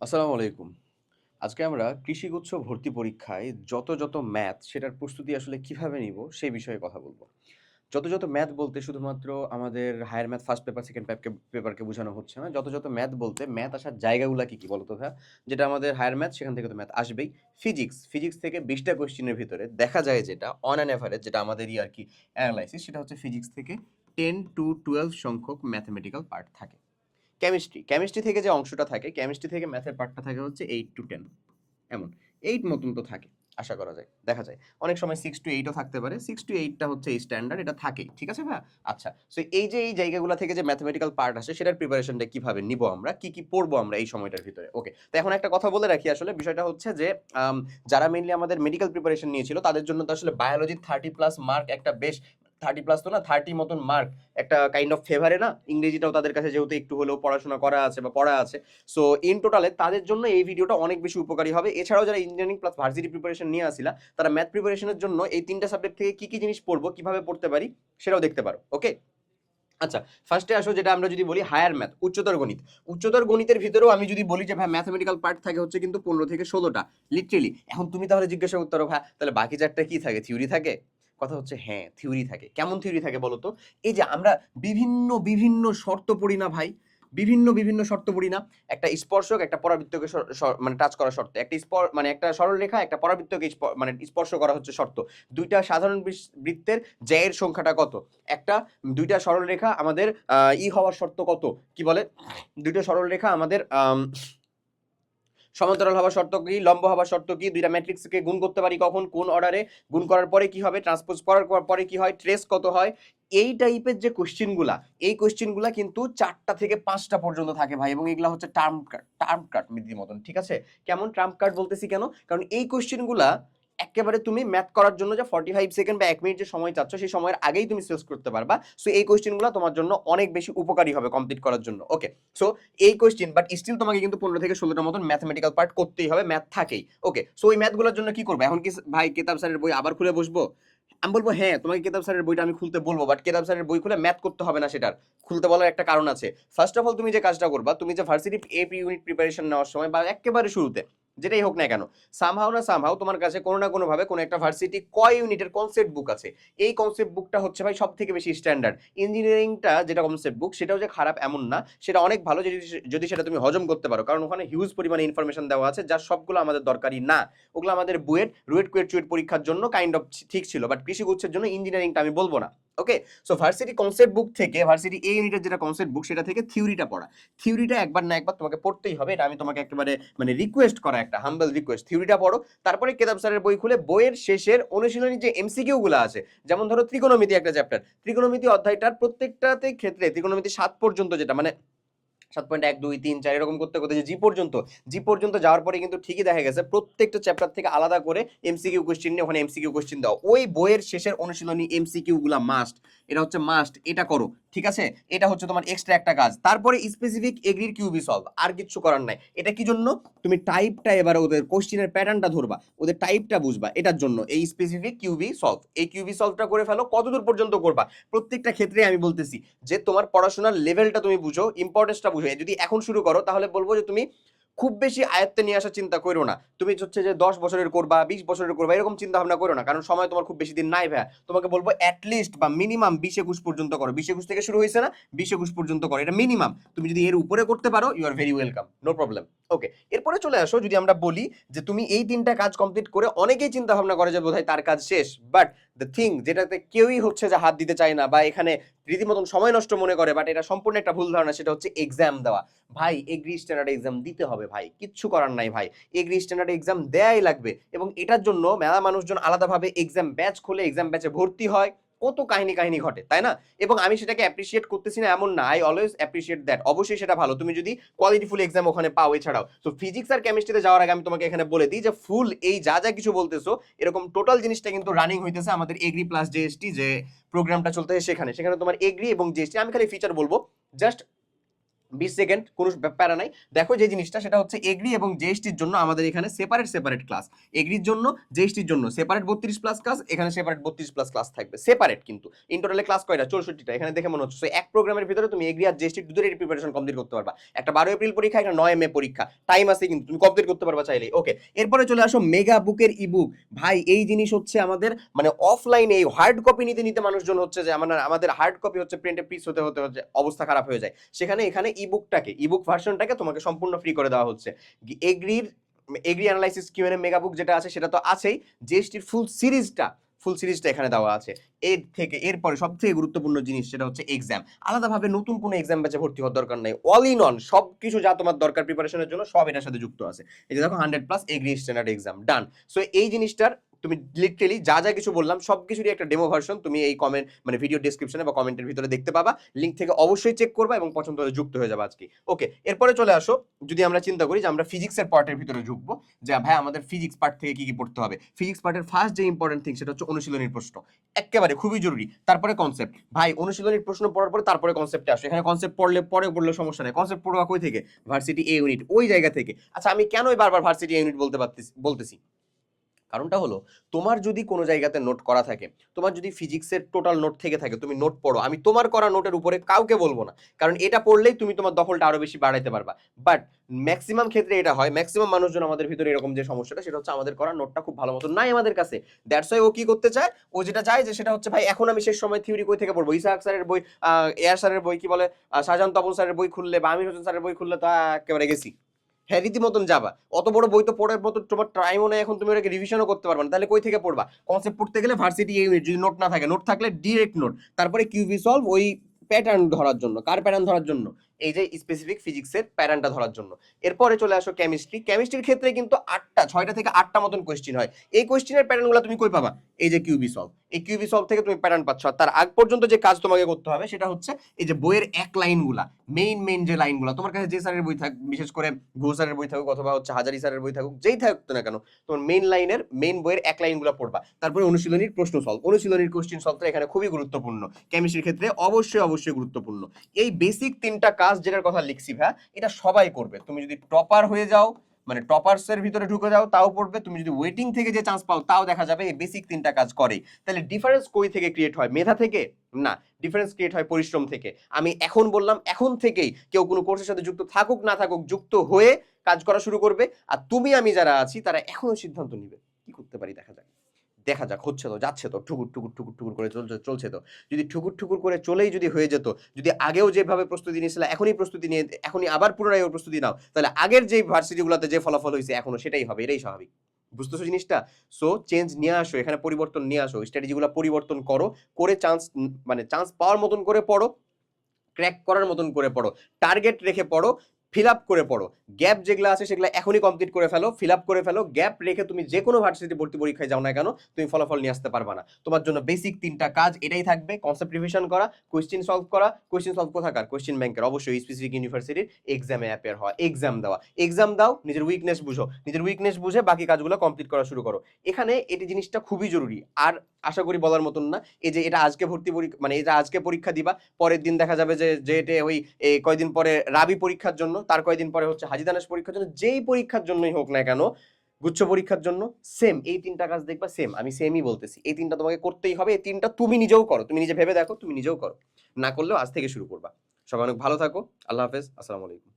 আসসালামু আলাইকুম। আজকে আমরা কৃষিগুচ্ছ ভর্তি পরীক্ষায় যত, যত ম্যাথ সেটার প্রস্তুতি আসলে কীভাবে নিব সেই বিষয়ে কথা বলব যত, যত ম্যাথ বলতে শুধুমাত্র আমাদের higher math first paper, second পেপারকে বোঝানো হচ্ছে না। যত, যত ম্যাথ বলতে ম্যাথ আসার জায়গাগুলা কি, কী বলতো ভাইয়া? যেটা আমাদের হায়ার ম্যাথ সেখান থেকে তো ম্যাথ আসবেই। ফিজিক্স, ফিজিক্স থেকে ২০ টা কোয়েশ্চেনের ভিতরে দেখা যায় যেটা অন অ্যান এভারেজ যেটা আমাদেরই আর কি অ্যানালাইসিস সেটা হচ্ছে ফিজিক্স থেকে টেন টু 12 সংখ্যক ম্যাথমেটিক্যাল পার্ট থাকে। কেমিস্ট্রি, কেমিস্ট্রি থেকে যে অংশটা থাকে, কেমিস্ট্রি থেকে ম্যাথের পার্টটা থাকে হচ্ছে 8 টু 10 এমন। 8 মতন তো থাকে। আশা করা যায়, দেখা যায়। অনেক সময় সিক্স টু 8 ও থাকতে পারে। 6 টু 8 টা হচ্ছে স্ট্যান্ডার্ড এটা থাকেই। ঠিক আছে ভাইয়া? আচ্ছা। সো এই যে এই জায়গাগুলা থেকে যে ম্যাথমেটিক্যাল পার্ট আসে সেটার প্রিপারেশনটা কীভাবে নিব আমরা? কি, কি পড়ব আমরা এই সময়টার ভিতরে? ওকে। তো এখন একটা কথা বলে রাখি আসলে বিষয়টা হচ্ছে যে যারা মেইনলি আমাদের মেডিকেল প্রিপারেশন নিয়েছিল তাদের জন্য তো আসলে বায়োলজির 30 প্লাস মার্ক একটা বেশ 30 প্লাস তো না 30 মতন মার্ক একটা কাইন্ড অফ ফেভারে না? ইংরেজিটাও তাদের কাছে যেহেতু একটু হলেও পড়াশোনা করা আছে বা পড়া আছে। সো ইন টোটালে তাদের জন্য এই ভিডিওটা অনেক বেশি উপকারী হবে। এছাড়াও যারা ইঞ্জিনিয়ারিং প্লাস ভার্সিটি প্রিপারেশন নিয়ে আসিলা তারা ম্যাথ প্রিপারেশনের জন্য এই তিনটা সাবজেক্ট থেকে কি, কি জিনিস পড়ব, কীভাবে পড়তে পারি সেটাও দেখতে পারো। ওকে? আচ্ছা, ফার্স্টে আসো যেটা আমরা যদি বলি হায়ার ম্যাথ, উচ্চতর গণিত। উচ্চতর গণিতের ভিতরেও আমি যদি বলি যে ভাই ম্যাথমেটিক্যাল পার্ট থাকে হচ্ছে কিন্তু ১৫ থেকে ১৬ টা। লিটারেলি। এখন তুমি তাহলে জিজ্ঞাসা করতে পারো ভাই তাহলে বাকি ৪ টা কি থাকে? থিওরি থাকে? কথা হচ্ছে হ্যাঁ, থিওরি থাকে। কেমন থিওরি থাকে বলো তো? এই যে আমরা বিভিন্ন, বিভিন্ন শর্ত পড়ি না ভাই? বিভিন্ন, বিভিন্ন শর্ত পড়ি না? একটা স্পর্শক একটা পরাবৃত্তকে মানে টাচ করা শর্ত। একটা স্প মানে একটা সরলরেখা একটা পরাবৃত্তকে মানে স্পর্শ করা হচ্ছে শর্ত। দুইটা সাধারণ বৃত্তের জ্যায়ের সংখ্যাটা কত? একটা ২ টা সরলরেখা আমাদের ই হওয়ার শর্ত কত? কি বলে? ২ টা সরলরেখা আমাদের আম সমান্তরাল হওয়ার শর্ত কি? লম্ব হওয়ার শর্ত কি? ২ টা ম্যাট্রিক্সকে গুণ করতে পারি কখন? কোন অর্ডারে? গুণ করার পরে কি হবে? ট্রান্সপোজ করার পর কি হয়? ট্রেস কত হয়? এই টাইপের যে কোশ্চেনগুলা এই কোশ্চেনগুলা কিন্তু চারটা থেকে পাঁচটা পর্যন্ত থাকে ভাই এবং এগুলা হচ্ছে টার্ম কার্ড টার্ম কার্ড মিডির মতন। ঠিক আছে? কেমন টার্ম কার্ড বলতেছি কেন? কারণ এই কোয়েশ্চেন গুলা এক্কেবারে তুমি ম্যাথ করার জন্য যে 45 সেকেন্ড বা এক মিনিট যে সময় চাচ্ছ সেই সময়ের আগেই তুমি শেষ করতে পারবা। সো এই কোয়েশ্চেনগুলা তোমার জন্য অনেক বেশি উপকারী হবে কমপ্লিট করার জন্য। ওকে। সো এই কোয়েশ্চেন বাট স্টিল তোমাকে কিন্তু ১৫ থেকে ১৬ টার মতন ম্যাথমেটিক্যাল পার্ট করতেই হবে। ম্যাথ থাকেই। ওকে। সো ওই ম্যাথগুলার জন্য কি করব এখন কি ভাই কেতাব স্যারের বই আবার খুলে বসবো? আমি বলব হ্যাঁ, তোমাকে কেতাব স্যারের বইটা আমি খুলতে বলব বাট কেতাব স্যারের বই খুলে ম্যাথ করতে হবে না সেটার। খুলতে বলার একটা কারণ আছে। ফার্স্ট অফ অল তুমি যে কাজটা করবা, তুমি যে ভার্সিটি এপি ইউনিট প্রিপারেশন নেওয়ার সময় বা একেবারে শুরুতে যেটাই হোক না কেন, সামহাও না সামহাও তোমার কাছে কোনো না কোনোভাবে কোনো একটা ভার্সিটি কয় ইউনিটের কনসেপ্ট বুক আছে। এই কনসেপ্ট বুকটা হচ্ছে ভাই সব থেকে বেশি স্ট্যান্ডার্ড। ইঞ্জিনিয়ারিংটা যেটা কনসেপ্ট বুক সেটাও যে খারাপ এমন না। সেটা অনেক ভালো যদি যদি সেটা তুমি হজম করতে পারো। কারণ ওখানে হিউজ পরিমাণে ইনফরমেশন দেওয়া আছে যার সবগুলো আমাদের দরকারি না। ওগুলো আমাদের বুয়েট, রুয়েট, কুয়েট, চুয়েট পরীক্ষার জন্য কাইন্ড অফ ঠিক ছিল। বাট কৃষিগুচ্ছের জন্য ইঞ্জিনিয়ারিংটা আমি বলব না। Okay? So varsity concept book থেকে ভার্সিটি এ ইউনিটের যেটা কনসেপ্ট বুক সেটা থেকে থিওরিটা পড়া। থিওরিটা একবার না একবার তোমাকে পড়তেই হবে। এটা আমি তোমাকে একেবারে মানে রিকোয়েস্ট করা একটা হাম্বল রিকোয়েস্ট। থিওরিটা পড়ো। তারপরে কেতাব স্যারের বই খুলে বইয়ের শেষের অনুশীলনী যে এমসিকিউ গুলো আছে, যেমন ধরো ত্রিকোণমিতি একটা চ্যাপ্টার। ত্রিকোণমিতি অধ্যায়টার প্রত্যেকটাতে ক্ষেত্রে ত্রিকোণমিতি সাত পর্যন্ত যেটা মানে ৭.১, ২, ৩, ৪ এরকম করতে, করতে জি পর্যন্ত, জি পর্যন্ত যাওয়ার পরে কিন্তু ঠিকই দেখা গেছে প্রত্যেকটা চ্যাপ্টার থেকে আলাদা করে এমসিকিউ কোয়েশ্চেন নিয়ে ওখানে এমসিকিউ কোয়েশ্চেন দাও। ওই বইয়ের শেষের অনুশীলনী এমসিকিউ গুলা মাস্ট। এটা হচ্ছে মাস্ট। এটা করো। ঠিক আছে? এটা হচ্ছে তোমার এক্সট্রা একটা কাজ। তারপরে স্পেসিফিক এগ্রির কিউবি সলভ। আর কিচ্ছু করার নাই। এটা কি জন্য? তুমি টাইপটা এবার ওদের কোয়েশ্চেনের প্যাটার্নটা ধরবা। ওদের টাইপটা বুঝবা। এটার জন্য এই স্পেসিফিক কিউবি সলভ। এই কিউবি সলভটা করে ফেলো। কতদূর পর্যন্ত করবা? প্রত্যেকটা ক্ষেত্রে আমি বলতেছি যে তোমার পড়াশোনার লেভেলটা তুমি বুঝো, ইম্পোর্টেন্সটা বুঝো। যদি এখন শুরু করো তাহলে বলব যে তুমি খুব বেশি আয়ত্তে নিয়ে আসার চিন্তা করো না। তুমি হচ্ছে যে ১০ বছরের করবা, ২০ বছরের করবা এরকম চিন্তা ভাবনা করো না। কারণ সময় তোমার খুব বেশি দিন নাই ভাইয়া। তোমাকে বলব এট লিস্ট বা মিনিমাম ২০-২১ পর্যন্ত করো। ২০-২১ থেকে শুরু হয়েছে না? ২০-২১ পর্যন্ত করো। এটা মিনিমাম। তুমি যদি এর উপরে করতে পারো you are very welcome. No problem. Okay. এরপরে চলে আসো যদি আমরা বলি যে তুমি এই ৩ টা কাজ কমপ্লিট করে অনেকেই চিন্তা ভাবনা করে যে বোধহয় তার কাজ শেষ। বাট দ্য থিং যেটাতে কেউই হচ্ছে যে হাত দিতে চায় না বা এখানে রীতিমতন সময় নষ্ট মনে করে বাট এটা সম্পূর্ণ একটা ভুল ধারণা, সেটা হচ্ছে এক্সাম দেওয়া। ভাই, এগ্রি স্ট্যান্ডার্ড এক্সাম দিতে হবে ভাই। কিচ্ছু করার নাই ভাই। এগ্রি স্ট্যান্ডার্ড এক্সাম দেয়াই লাগবে এবং এটার জন্য মেলা মানুষজন আলাদাভাবে এক্সাম ব্যাচ খুলে এক্সাম ব্যাচে ভর্তি হয়। কত কাহিনী, কাহিনী ঘটে। তাই না? এবং আমি সেটাকে অ্যাপ্রিসিয়েট করতেছি না এমন না। I always appreciate that. অবশ্যই সেটা ভালো। তুমি যদি কোয়ালিটিফুল এক্সাম ওখানে পাও এছাড়াও। তো ফিজিক্স আর কেমিস্ট্রিতে যাওয়ার আগে আমি তোমাকে এখানে বলে দিই যে ফুল এই যা, যা কিছু বলতেছো এরকম টোটাল জিনিসটা কিন্তু রানিং হইতেছে আমাদের এগ্রি প্লাস জেএসটি যে প্রোগ্রামটা চলতেছে সেখানে। সেখানে তোমার এগ্রি এবং জেএসটি আমি খালি ফিচার বলব জাস্ট বিশ সেকেন্ড, কোনো ব্যাপ- প্যারা নাই। দেখো যে জিনিসটা, সেটা হচ্ছে এগ্রি এবং জিএসটির জন্য আমাদের এখানে সেপারেট সেপারেট ক্লাস এগ্রির জন্য, জিএসটির জন্য সেপারেট বত্রিশ প্লাস ক্লাস এখানে সেপারেট বত্রিশ প্লাস ক্লাস থাকবে। সেপারেট কিন্তু। ইন টোটালে ক্লাস কয়টা? চৌষট্টিটা। এখানে দেখে মনে হচ্ছে এক প্রোগ্রামের ভিতরে তুমি এগ্রি আর জিএসটি দুটোরই প্রিপারেশন কমপ্লিট করতে পারবা। একটা বারো এপ্রিল পরীক্ষা, একটা নয় মে পরীক্ষা। টাইম আছে কিন্তু, তুমি কমপ্লিট করতে পারবা চাইলেই। ওকে এরপরে চলে আসো মেগা বুকের ইবুক ভাই, এই জিনিস হচ্ছে আমাদের মানে অফলাইনে এই হার্ড কপি নিতে নিতে মানুষজন হচ্ছে যে, আমার আমাদের হার্ড কপি হচ্ছে প্রিন্টে পিস হতে হতে, হচ্ছে অবস্থা খারাপ হয়ে যায়। সেখানে, এখানে ইবুকটাকে ইবুক ভার্সনটাকে তোমাকে সম্পূর্ণ ফ্রি করে দেওয়া হচ্ছে। এগ্রির agri analysis QnA mega book যেটা আছে সেটা তো আছেই জিএসটির ফুল সিরিজটা ফুল সিরিজটা এখানে দেওয়া আছে। এর থেকে, এরপরে সব থেকে গুরুত্বপূর্ণ জিনিস সেটা হচ্ছে এক্সাম আলাদাভাবে নতুন কোনো এক্সাম ব্যাচে ভর্তি হওয়ার দরকার নাই। অল ইন অন সব কিছু যা তোমার দরকার প্রিপারেশনের জন্য সব এটার সাথে যুক্ত আছে। এই যে দেখো hundred plus agri standard exam done so এই জিনিসটার তুমি লিটারেলি যা যা কিছু বললাম, সব কিছুরই একটা ডেমো ভার্সন তুমি এই কমেন্ট মানে ভিডিও ডিসক্রিপশনে বা কমেন্টের ভিতরে দেখতে পাবা। লিঙ্ক থেকে অবশ্যই চেক করবা এবং পছন্দ হলে যুক্ত হয়ে যাবে আজকে। ওকে এরপরে চলে আসো। যদি আমরা চিন্তা করি যে আমরা ফিজিক্সের পার্টের ভিতরে ঢুকবো, যে ভাই আমাদের ফিজিক্স পার্ট থেকে কি কি পড়তে হবে? ফিজিক্স পার্টের ফার্স্ট যে ইম্পর্টেন্ট থিং সেটা হচ্ছে অনুশীলনীর প্রশ্ন। একেবারে খুবই জরুরি। তারপরে কনসেপ্ট ভাই, অনুশীলনীর প্রশ্ন পড়ার পরে তারপরে কনসেপ্টে আসো। এখানে কনসেপ্ট পড়লে পরে পড়লে সমস্যা নেই। কনসেপ্ট পড়বা কই থেকে? ভার্সিটি এ ইউনিট ওই জায়গা থেকে। আচ্ছা আমি কেনই বারবার ভার্সিটি এ ইউনিট বলতে পারতেছি, বলতেছি? কারণটা হলো, তোমার যদি কোনো জায়গাতে নোট করা থাকে, তোমার যদি ফিজিক্সের টোটাল নোট থেকে থাকে, তুমি নোট পড়ো, আমি তোমার করা নোটের উপরে কাউকে বলব না। কারণ এটা পড়লেই তুমি তোমার দখলটা আরও বেশি বাড়াইতে পারবা। বাট ম্যাক্সিমাম ক্ষেত্রে এটা হয় ম্যাক্সিমাম মানুষজন আমাদের ভিতরে এরকম যে সমস্যাটা, সেটা হচ্ছে আমাদের করা নোটটা খুব ভালো মতো নাই আমাদের কাছে। দ্যাটস ওয়াই ও কি করতে চায়? ও যেটা চায় যে সেটা হচ্ছে, ভাই, এখন আমি শেষ সময় থিওরি কই থেকে পড়ব? ইসাহাক স্যারের বই এয়ার স্যারের বই কি বলে? শাহজাহান তপন স্যারের বই খুললে বা আমির হোসেন স্যারের বই খুললে তো একেবারে গেছি। হ্যাঁ রীতিমতন যাবা। অত বড় বই তো পড়ার মতো তোমার টাইমও নেই, এখন তুমি ওটাকে রিভিশনও করতে পারবে না। তাহলে কই থেকে পড়বা? কনসেপ্ট পড়তে গেলে ভার্সিটি ইউনিট যদি নোট না থাকে নোট থাকলে ডিরেক্ট নোট তারপরে কিউবি সলভ ওই প্যাটার্ন ধরার জন্য। কার প্যাটার্ন ধরার জন্য? এই যে স্পেসিফিক ফিজিক্সের প্যাটার্নটা ধরার জন্য। এরপরে চলে আসো কেমিস্ট্রি কেমিস্ট্রির ক্ষেত্রে কিন্তু আটটা, ছয়টা থেকে আটটা মতন কোয়েশ্চেন হয়। এই কোয়েশ্চেনের প্যাটার্নগুলো তুমি কই পাবা? এই যে কিউবি সলভ এই কিউবি সলভ থেকে তুমি প্যাটার্ন পাচ্ছ। তার আগ পর্যন্ত যে কাজ তোমাকে করতে হবে সেটা হচ্ছে এই যে বইয়ের এক লাইনগুলা মেইন মেইন যে লাইনগুলো তোমার কাছে যে স্যারের বই থাক, বিশেষ করে ঘোষ স্যারের বই থাকুক অথবা হচ্ছে হাজারি স্যারের বই থাকুক, যেই থাকুক না কেন, তোমার মেইন লাইনের মেইন বইয়ের এক লাইনগুলো পড়বা। তারপরে অনুশীলনীর প্রশ্ন সলভ অনুশীলনীর কোশ্চেন সলভটা এখানে খুবই গুরুত্বপূর্ণ। কেমিস্ট্রির ক্ষেত্রে অবশ্যই অবশ্যই গুরুত্বপূর্ণ। এই বেসিক তিনটা কাজ যেটার কথা লিখছি ভাই, এটা সবাই করবে। তুমি যদি টপার হয়ে যাও মানে টপার্সের ভিতরে ঢুকে যাও, তাও পড়বে। তুমি যদি ওয়েটিং থেকে যে চান্স পাও, তাও দেখা যাবে, এই বেসিক তিনটা কাজ করে। তাহলে ডিফারেন্স কই থেকে ক্রিয়েট হয়? মেধা থেকে? না ডিফারেন্স ক্রিয়েট হয় পরিশ্রম থেকে। আমি এখন বললাম, এখন থেকেই কেউ কোনো কোর্সের সাথে যুক্ত থাকুক, না থাকুক, যুক্ত হয়ে কাজ করা শুরু করবে। আর তুমি, আমি যারা আছি, তারা এখনও সিদ্ধান্ত নিবে। কি করতে পারি, দেখা যাক। দেখা যাক, হচ্ছে তো, যাচ্ছে তো, ঠুকুর টুকুর টুকুর টুকুর করে চলছে চলছে তো। যদি ঠুকুর ঠুকুর করে চলেই যদি হয়ে যেত, যদি আগেও যেভাবে প্রস্তুতি নিয়েছিল, এখনই প্রস্তুতি নিয়ে, এখনই আবার পুনরায় ওই প্রস্তুতি নাও, তাহলে আগের যে ভার্সিটিগুলোতে যে ফলাফল হয়েছে, এখনও সেটাই হবে, এটাই স্বাভাবিক। বুঝতেছো জিনিসটা? সো চেঞ্জ নিয়ে আসো, এখানে পরিবর্তন নিয়ে আসো স্ট্র্যাটেজিগুলো পরিবর্তন করো, করে চান্স মানে চান্স পাওয়ার মতন করে পড়ো ক্র্যাক করার মতন করে পড়ো টার্গেট রেখে পড়ো ফিল আপ করে পড়ো। গ্যাপ যেগুলো আছে সেগুলো এখনই কমপ্লিট করে ফেলো ফিল আপ করে ফেলো। গ্যাপ রেখে তুমি যে কোনো ভার্সিটি ভর্তি পরীক্ষায় যাও না কেন, তুমি ফলাফল নিয়ে আসতে পারবা না। তোমার জন্য বেসিক তিনটা কাজ এটাই থাকবে। কনসেপ্ট রিভিশন করা কোয়েশ্চেন সলভ করা। কোয়েশ্চেন সলভ কোথাকার? কোয়েশ্চেন ব্যাংকের অবশ্যই স্পেসিফিক ইউনিভার্সিটির এক্সামে অ্যাপেয়ার হওয়া। এক্সাম দেওয়া। এক্সাম দাও, নিজের উইকনেস বুঝো। নিজের উইকনেস বুঝে বাকি কাজগুলো কমপ্লিট করা শুরু করো। এখানে এটি জিনিসটা খুবই জরুরি। আর আশা করি বলার মতন না, এই যে এটা আজকে ভর্তি পরীক্ষা মানে এটা আজকে পরীক্ষা দিবা, পরের দিন দেখা যাবে যে যে ওই কয়দিন পরে রাবি পরীক্ষার জন্য তার কয়েকদিন পরে হচ্ছে হাজি দানেশ পরীক্ষার জন্য, যেই পরীক্ষার জন্যই হোক না কেন, গুচ্ছ পরীক্ষার জন্য সেম এই তিনটা কাজ দেখবা সেম আমি সেমই বলতেছি। এই তিনটা তোমাকে করতেই হবে, এই তিনটা তুমি নিজেও করো, তুমি নিজে ভেবে দেখো, তুমি নিজেও করো। না করলেও আজ থেকে শুরু করবা। সবাই অনেক ভালো থাকো, আল্লাহ হাফেজ, আসসালামু আলাইকুম।